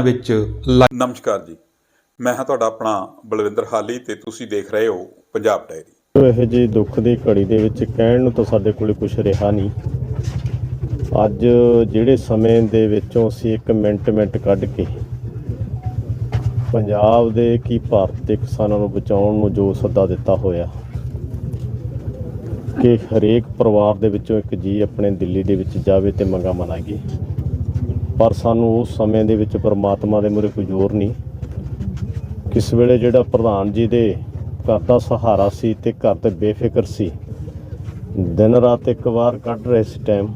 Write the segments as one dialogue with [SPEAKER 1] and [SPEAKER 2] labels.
[SPEAKER 1] ਵਿੱਚ
[SPEAKER 2] ਨਮਸਕਾਰ ਜੀ। ਮੈਂ ਹਾਂ ਤੁਹਾਡਾ ਆਪਣਾ ਬਲਵਿੰਦਰ ਹਾਲੀ ਤੇ ਤੁਸੀਂ ਦੇਖ ਰਹੇ ਹੋ ਪੰਜਾਬ ਡਾਇਰੀ।
[SPEAKER 3] ਜੋ ਇਹੋ ਜਿਹੀ ਦੁੱਖ ਦੀ ਘੜੀ ਦੇ ਵਿੱਚ ਕਹਿਣ ਨੂੰ ਤਾਂ ਸਾਡੇ ਕੋਲੇ ਕੁਝ ਰਿਹਾ ਨਹੀਂ। ਅੱਜ ਜਿਹੜੇ ਸਮੇਂ ਦੇ ਵਿੱਚੋਂ ਅਸੀਂ ਇੱਕ ਮਿੰਟ ਮਿੰਟ ਕੱਢ ਕੇ ਪੰਜਾਬ ਦੇ ਕੀ ਭਾਰਤ ਦੇ ਕਿਸਾਨਾਂ ਨੂੰ ਬਚਾਉਣ ਨੂੰ ਜੋ ਸੱਦਾ ਦਿੱਤਾ ਹੋਇਆ ਕਿ ਹਰੇਕ ਪਰਿਵਾਰ ਦੇ ਵਿੱਚੋਂ ਇੱਕ ਜੀ ਆਪਣੇ ਦਿੱਲੀ ਦੇ ਵਿੱਚ ਜਾਵੇ ਤੇ ਮੰਗਾ ਮਨਾਈਏ। ਪਰ ਸਾਨੂੰ ਉਸ ਸਮੇਂ ਦੇ ਵਿੱਚ ਪਰਮਾਤਮਾ ਦੇ ਮੂਹਰੇ ਕੋਈ ਜ਼ੋਰ ਨਹੀਂ। ਕਿਸ ਵੇਲੇ ਜਿਹੜਾ ਪ੍ਰਧਾਨ ਜੀ ਦੇ ਘਰ ਦਾ ਸਹਾਰਾ ਸੀ ਤੇ ਘਰ ਤੇ ਬੇਫਿਕਰ ਸੀ ਦਿਨ ਰਾਤ ਇੱਕ ਵਾਰ ਕੱਢ ਰਹੇ ਸੀ ਟਾਈਮ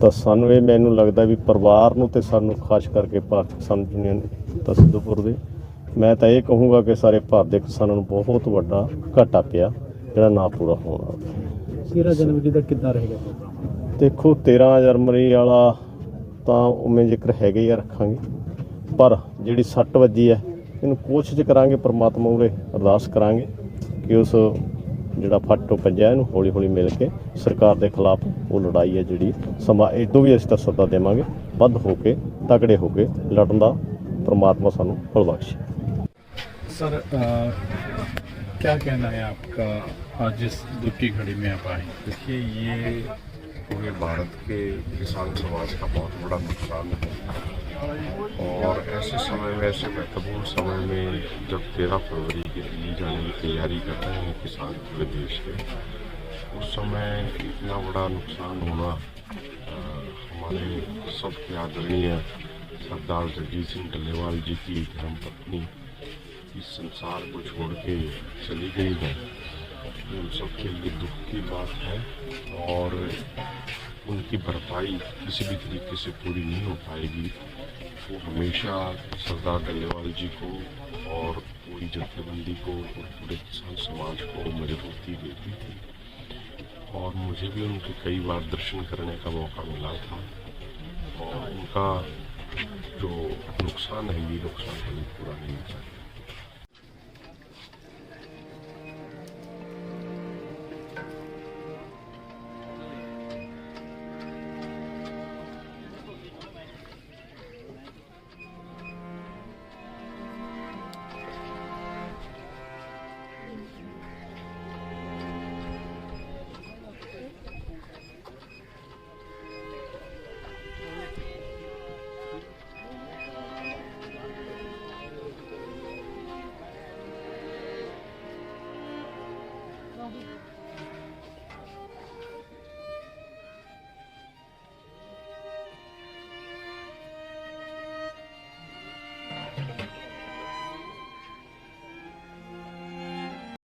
[SPEAKER 3] ਤਾਂ ਸਾਨੂੰ ਇਹ ਮੈਨੂੰ ਲੱਗਦਾ ਵੀ ਪਰਿਵਾਰ ਨੂੰ ਤੇ ਸਾਨੂੰ ਖਾਸ ਕਰਕੇ ਭਾਰਤ ਕਿਸਾਨ ਯੂਨੀਅਨ ਤਸਦੂਪੁਰ ਦੇ ਮੈਂ ਤਾਂ ਇਹ ਕਹੂੰਗਾ ਕਿ ਸਾਰੇ ਭਾਰਤ ਦੇ ਕਿਸਾਨਾਂ ਨੂੰ ਬਹੁਤ ਵੱਡਾ ਘਾਟਾ ਪਿਆ ਜਿਹੜਾ ਨਾ ਪੂਰਾ ਹੋਣਾ।
[SPEAKER 4] 13 ਜਨਵਰੀ ਦਾ ਕਿੱਦਾਂ ਰਹੇਗਾ?
[SPEAKER 3] ਦੇਖੋ 13 ਜਨਵਰੀ ਵਾਲਾ ਤਾਂ ਉਵੇਂ ਜ਼ਿਕਰ ਹੈਗੇ ਹੀ ਆ ਰੱਖਾਂਗੇ ਪਰ ਜਿਹੜੀ ਸੱਟ ਵੱਜੀ ਹੈ ਇਹਨੂੰ ਕੋਸ਼ਿਸ਼ ਕਰਾਂਗੇ ਪ੍ਰਮਾਤਮਾ ਉਰੇ ਅਰਦਾਸ ਕਰਾਂਗੇ ਕਿ ਉਸ ਜਿਹੜਾ ਫੱਟ ਤੋਂ ਭੱਜਿਆ ਇਹਨੂੰ ਹੌਲੀ ਹੌਲੀ ਮਿਲ ਕੇ ਸਰਕਾਰ ਦੇ ਖਿਲਾਫ ਉਹ ਲੜਾਈ ਹੈ ਜਿਹੜੀ ਸਮਾਂ ਇਦੋਂ ਵੀ ਅਸੀਂ ਤਾਂ ਸੱਦਾ ਦੇਵਾਂਗੇ ਵੱਧ ਹੋ ਕੇ ਤਕੜੇ ਹੋ ਕੇ ਲੜਨ ਦਾ ਪ੍ਰਮਾਤਮਾ ਸਾਨੂੰ ਬਲ ਬਖਸ਼ੇ
[SPEAKER 5] सर अ, क्या कहना है आपका आज इस दुख की घड़ी में आप आए
[SPEAKER 6] देखिए ये पूरे भारत के किसान समाज का बहुत बड़ा नुकसान है। और ऐसे समय में, ऐसे महत्वपूर्ण समय में जब तेरह फरवरी के दिल्ली जाने की तैयारी कर रहे हैं किसान पूरे देश के, उस समय इतना बड़ा नुकसान होना हमारे सबके आदरणीय सरदार जगजीत सिंह डल्लेवाल जी की धर्मपत्नी इस संसार को छोड़ के चली गई है। उन सबके लिए दुख की बात है और उनकी भरपाई किसी भी तरीके से पूरी नहीं हो पाएगी। वो हमेशा सरदार डल्लेवाल जी को और पूरी जत्थेबंदी को और पूरे किसान समाज को मजबूती देती थी और मुझे भी उनके कई बार दर्शन करने का मौका मिला था और उनका जो नुकसान है, ये नुकसान कभी पूरा नहीं सकता